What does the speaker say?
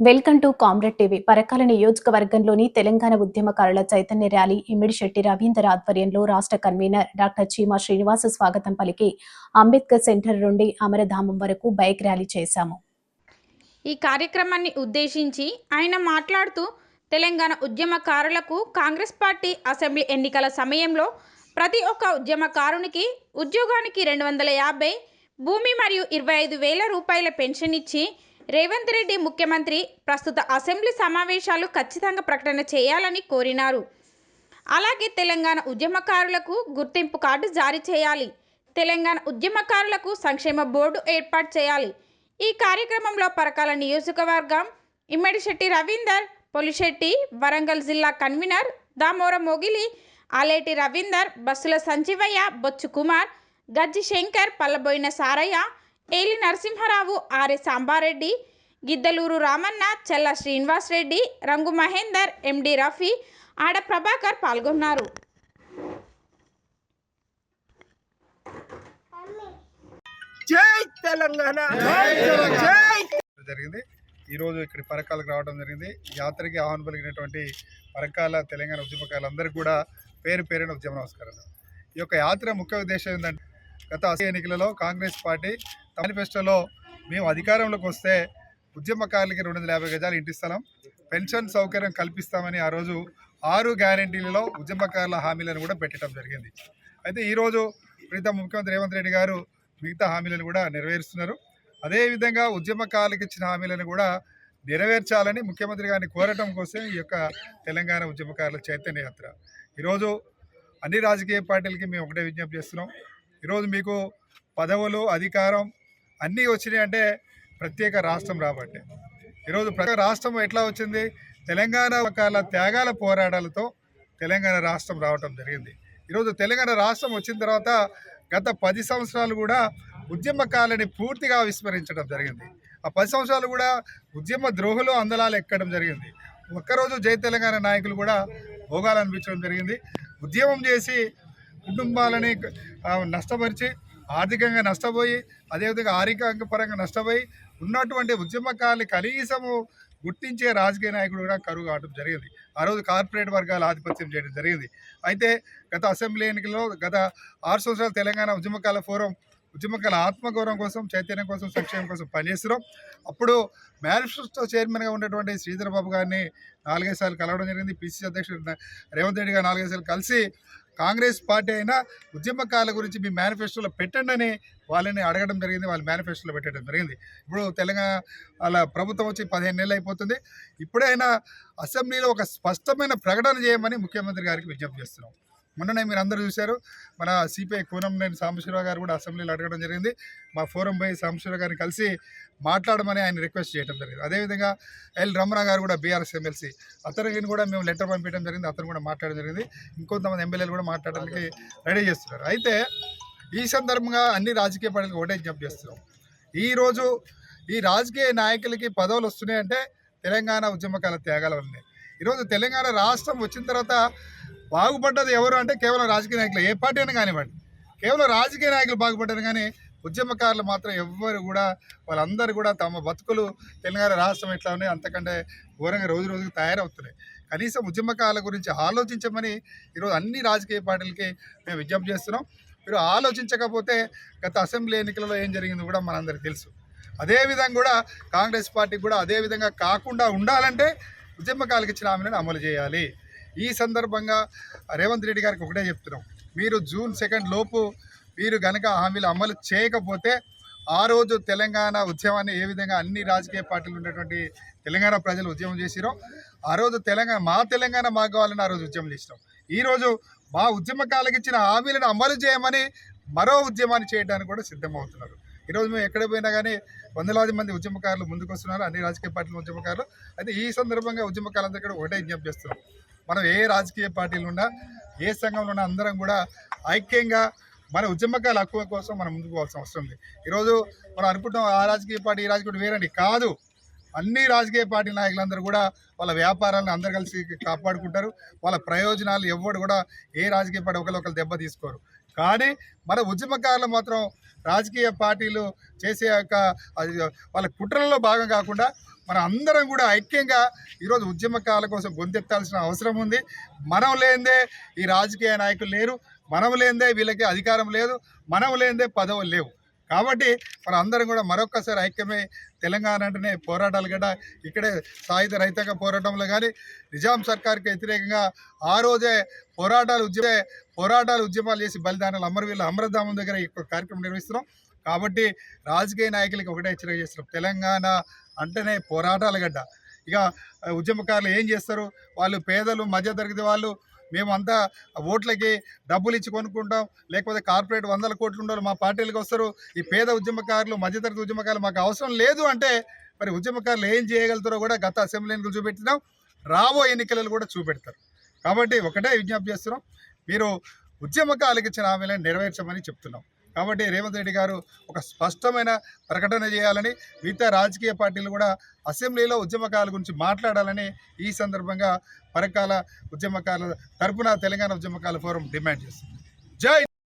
Welcome to comrade TV. Parakala నియోజకవర్గంలోని తెలంగాణ ఉద్యమకారుల Chaitanya rally Immidisetti Ravinder ఆధ్వర్యంలో రాష్ట్ర కన్వీనర్ డాక్టర్ చీమా శ్రీనివాస స్వాగతం పలికి అంబేద్కర్ సెంటర్ నుండి అమరధామం వరకు బైక్ ర్యాలీ చేశాము. ఈ కార్యక్రమాన్ని ఉద్దేశించి ఆయన మాట్లాడుతూ తెలంగాణ ఉద్యమకారులకు కాంగ్రెస్ పార్టీ అసెంబ్లీ ఎన్నికల సమయంలో ప్రతి ఒక్క ఉద్యమకారునికి ఉద్యోగానికి రెండు వందల యాభై భూమి మరియు ఇరవై ఐదు వేల రూపాయల పెన్షన్ ఇచ్చి రేవంత్ రెడ్డి ముఖ్యమంత్రి ప్రస్తుత అసెంబ్లీ సమావేశాలు ఖచ్చితంగా ప్రకటన చేయాలని కోరినారు. అలాగే తెలంగాణ ఉద్యమకారులకు గుర్తింపు కార్డు జారీ చేయాలి. తెలంగాణ ఉద్యమకారులకు సంక్షేమ బోర్డు ఏర్పాటు చేయాలి. ఈ కార్యక్రమంలో పరకాల నియోజకవర్గం ఇమ్మడిశెట్టి రవీందర్ పొలిశెట్టి వరంగల్ జిల్లా కన్వీనర్ దామోర మొగిలి ఆలేటి రవీందర్ బస్సుల సంజీవయ్య బొచ్చు కుమార్ గజ్జి శంకర్ పల్లబోయిన సారయ్య ఏలి నరసింహారావు ఆర్ఎ సాంబారెడ్డి గిద్దలూరు రామన్న చెల్ల శ్రీనివాస్ రెడ్డి రంగు మహేందర్ ఎండి రఫీ ఆడ ప్రభాకర్ పాల్గొన్నారు. జై తెలంగాణ! జై జరిగింది. ఈరోజు ఇక్కడ పరకాలకు రావడం జరిగింది. యాత్రకి ఆహ్వానం పలికినటువంటి పరకాల తెలంగాణ ఉద్యమకారులందరికీ కూడా పేరు పేరున ఉద్యమ నమస్కారాలు. ఈ యొక్క యాత్ర ముఖ్య ఉద్దేశం ఏంటంటే గత అసెంబ్లీ ఎన్నికలలో కాంగ్రెస్ పార్టీ మేనిఫెస్టోలో మేము అధికారంలోకి వస్తే ఉద్యమకారులకి రెండు వందల యాభై గజాలు ఇంటి స్థలం పెన్షన్ సౌకర్యం కల్పిస్తామని ఆ రోజు ఆరు గ్యారంటీలలో ఉద్యమకారుల హామీలను కూడా పెట్టడం జరిగింది. అయితే ఈరోజు ప్రీతం ముఖ్యమంత్రి రేవంత్ రెడ్డి గారు మిగతా హామీలను కూడా నెరవేరుస్తున్నారు. అదేవిధంగా ఉద్యమకారులకు ఇచ్చిన హామీలను కూడా నెరవేర్చాలని ముఖ్యమంత్రి గారిని కోరటం కోసం ఈ యొక్క తెలంగాణ ఉద్యమకారుల చైతన్య యాత్ర. ఈరోజు అన్ని రాజకీయ పార్టీలకి మేము ఒకటే విజ్ఞప్తి చేస్తున్నాం. ఈరోజు మీకు పదవులు అధికారం అన్నీ వచ్చినాయి అంటే ప్రత్యేక రాష్ట్రం రాబట్టే. ఈరోజు ప్రత్యేక రాష్ట్రం ఎట్లా వచ్చింది? తెలంగాణ రకాల త్యాగాల పోరాటాలతో తెలంగాణ రాష్ట్రం రావటం జరిగింది. ఈరోజు తెలంగాణ రాష్ట్రం వచ్చిన తర్వాత గత పది సంవత్సరాలు కూడా ఉద్యమకాలని పూర్తిగా విస్మరించడం జరిగింది. ఆ పది సంవత్సరాలు కూడా ఉద్యమ ద్రోహులు అందలాలు ఎక్కడం జరిగింది. ఒక్కరోజు జై తెలంగాణ నాయకులు కూడా భోగాలనిపించడం జరిగింది. ఉద్యమం చేసి కుటుంబాలని నష్టపరిచి ఆర్థికంగా నష్టపోయి అదేవిధంగా ఆర్థిక పరంగా నష్టపోయి ఉన్నటువంటి ఉద్యమకాలని కనీసము గుర్తించే రాజకీయ నాయకుడు కూడా కరువు కావడం జరిగింది. ఆ రోజు కార్పొరేట్ వర్గాల ఆధిపత్యం చేయడం జరిగింది. అయితే గత అసెంబ్లీ ఎన్నికల్లో గత ఆరు సంవత్సరాలు తెలంగాణ ఉద్యమకాల ఫోరం ఉద్యమకాల ఆత్మగౌరవం కోసం చైతన్యం కోసం సంక్షేమం కోసం పనిచేస్తున్నాం. అప్పుడు మేనిఫెస్టో చైర్మన్గా ఉన్నటువంటి శ్రీధర్ బాబు గారిని నాలుగైదు సార్లు కలవడం జరిగింది. పిసిసి అధ్యక్షుడు రేవంత్ రెడ్డి గారు నాలుగైదు సార్లు కలిసి కాంగ్రెస్ పార్టీ అయినా ఉద్యమకాల గురించి మీ మేనిఫెస్టోలో పెట్టండి అని వాళ్ళని అడగడం జరిగింది వాళ్ళ మేనిఫెస్టోలో పెట్టడం జరిగింది. ఇప్పుడు తెలంగాణ వాళ్ళ ప్రభుత్వం వచ్చి పదిహేను నెలలు అయిపోతుంది. ఇప్పుడైనా అసెంబ్లీలో ఒక స్పష్టమైన ప్రకటన చేయమని ముఖ్యమంత్రి గారికి విజ్ఞప్తి చేస్తున్నాం. మొన్ననే మీరు అందరూ చూశారు. మన సిపిఐ కూనంనేని సాంబశివరావు గారు కూడా అసెంబ్లీలో అడగడం జరిగింది. మా ఫోరం పోయి సాంబశివరావు గారిని కలిసి మాట్లాడమని ఆయన రిక్వెస్ట్ చేయడం జరిగింది. అదేవిధంగా ఎల్ రమణ గారు కూడా బీఆర్ఎస్ ఎమ్మెల్సీ. అతనికి కూడా మేము లెటర్ పంపించడం జరిగింది. అతను కూడా మాట్లాడడం జరిగింది. ఇంకొంతమంది ఎమ్మెల్యేలు కూడా మాట్లాడడానికి రెడీ చేస్తున్నారు. అయితే ఈ సందర్భంగా అన్ని రాజకీయ పార్టీలకు ఒకటే జంప్ చేస్తున్నాం. ఈరోజు ఈ రాజకీయ నాయకులకి పదవులు వస్తున్నాయంటే తెలంగాణ ఉద్యమకాల త్యాగాల వల్లనే. ఈరోజు తెలంగాణ రాష్ట్రం వచ్చిన తర్వాత బాగుపడ్డది ఎవరు అంటే కేవలం రాజకీయ నాయకులు ఏ పార్టీ అయినా కానివ్వండి. కేవలం రాజకీయ నాయకులు బాగుపడ్డారు కానీ ఉద్యమకారులు మాత్రం ఎవ్వరు కూడా వాళ్ళందరూ కూడా తమ బతుకులు తెలంగాణ రాష్ట్రం ఎట్లా ఉన్నాయి అంతకంటే ఘోరంగా రోజు రోజుకి తయారవుతున్నాయి. కనీసం ఉద్యమకాల గురించి ఆలోచించమని ఈరోజు అన్ని రాజకీయ పార్టీలకి మేము విజ్ఞప్తి చేస్తున్నాం. మీరు ఆలోచించకపోతే గత అసెంబ్లీ ఎన్నికలలో ఏం జరిగిందో కూడా మనందరికీ తెలుసు. అదేవిధంగా కూడా కాంగ్రెస్ పార్టీకి కూడా అదేవిధంగా కాకుండా ఉండాలంటే ఉద్యమకాలకు ఇచ్చిన హామీలను అమలు చేయాలి. ఈ సందర్భంగా రేవంత్ రెడ్డి గారికి ఒకటే చెప్తున్నాం. మీరు జూన్ సెకండ్ లోపు మీరు గనక హామీలు అమలు చేయకపోతే ఆ రోజు తెలంగాణ ఉద్యమాన్ని ఏ విధంగా అన్ని రాజకీయ పార్టీలు ఉన్నటువంటి తెలంగాణ ప్రజలు ఉద్యమం చేసిరో ఆ రోజు తెలంగాణ మా తెలంగాణ మాకు కావాలని ఆ రోజు ఉద్యమం చేసినాం. ఈరోజు మా ఉద్యమకాలకు ఇచ్చిన హామీలను అమలు చేయమని మరో ఉద్యమాన్ని చేయడానికి కూడా సిద్ధమవుతున్నారు. ఈరోజు మేము ఎక్కడ పోయినా కానీ వందలాది మంది ఉద్యమకారులు ముందుకు వస్తున్నారు అన్ని రాజకీయ పార్టీల ఉద్యమకారులు. అయితే ఈ సందర్భంగా ఉద్యమకారులందరూ కూడా ఒకటే విజ్ఞప్తి చేస్తున్నాం. మనం ఏ రాజకీయ పార్టీలు ఉన్నా ఏ సంఘంలో ఉన్నా అందరం కూడా ఐక్యంగా మన ఉద్యమకాల హక్కుల కోసం మనం ముందుకు పోవాల్సిన అవసరం ఉంది. ఈరోజు మనం అనుకుంటాం ఆ రాజకీయ పార్టీ ఈ రాజకీయ వేరండి. కాదు. అన్ని రాజకీయ పార్టీ నాయకులందరూ కూడా వాళ్ళ వ్యాపారాలను అందరు కలిసి కాపాడుకుంటారు. వాళ్ళ ప్రయోజనాలు ఎవరు కూడా ఏ రాజకీయ పార్టీ ఒకరు దెబ్బ తీసుకోరు. కానీ మన ఉద్యమకారులు మాత్రం రాజకీయ పార్టీలు చేసే యొక్క వాళ్ళ కుట్రలలో భాగం కాకుండా మన అందరం కూడా ఐక్యంగా ఈరోజు ఉద్యమకాల కోసం గొంతెత్తాల్సిన అవసరం ఉంది. మనం లేనిదే ఈ రాజకీయ నాయకులు లేరు. మనం లేనిదే వీళ్ళకి అధికారం లేదు. మనం లేనిదే పదవులు లేవు. కాబట్టి మన అందరం కూడా మరొక్కసారి ఐక్యమే తెలంగాణ అంటేనే పోరాటాలు కూడా ఇక్కడే సాయుధ రైతాంగ పోరాటంలో కానీ నిజాం సర్కార్కి వ్యతిరేకంగా ఆ రోజే పోరాటాలు ఉద్యమే పోరాటాలు ఉద్యమాలు చేసి బలిదానాలు అమరవీళ్ళ అమరధామం దగ్గర ఈ కార్యక్రమం నిర్వహిస్తున్నాం. కాబట్టి రాజకీయ నాయకులకి ఒకటే హెచ్చరిక చేస్తున్నాం. తెలంగాణ అంటేనే పోరాటాల గడ్డ. ఇక ఉద్యమకారులు ఏం చేస్తారు? వాళ్ళు పేదలు మధ్యతరగతి వాళ్ళు మేమంతా ఓట్లకి డబ్బులు ఇచ్చి కొనుక్కుంటాం. లేకపోతే కార్పొరేట్ వందల కోట్లు ఉండాలి మా పార్టీలకు వస్తారు. ఈ పేద ఉద్యమకారులు మధ్యతరగతి ఉద్యమకారులు మాకు అవసరం లేదు అంటే మరి ఉద్యమకారులు ఏం చేయగలుగుతారో కూడా గత అసెంబ్లీ ఎన్నికలు చూపెట్టినాం. రాబో ఎన్నికలలో కూడా చూపెడతారు. కాబట్టి ఒకటే విజ్ఞప్తి చేస్తున్నాం. మీరు ఉద్యమకాలకు ఇచ్చిన హామీలను నెరవేర్చమని చెప్తున్నాం. కాబట్టి రేవంత్ రెడ్డి గారు ఒక స్పష్టమైన ప్రకటన చేయాలని మిగతా రాజకీయ పార్టీలు కూడా అసెంబ్లీలో ఉద్యమకాల గురించి మాట్లాడాలని ఈ సందర్భంగా పరకాల ఉద్యమకాల తరపున తెలంగాణ ఉద్యమకాల ఫోరం డిమాండ్ చేస్తుంది. జై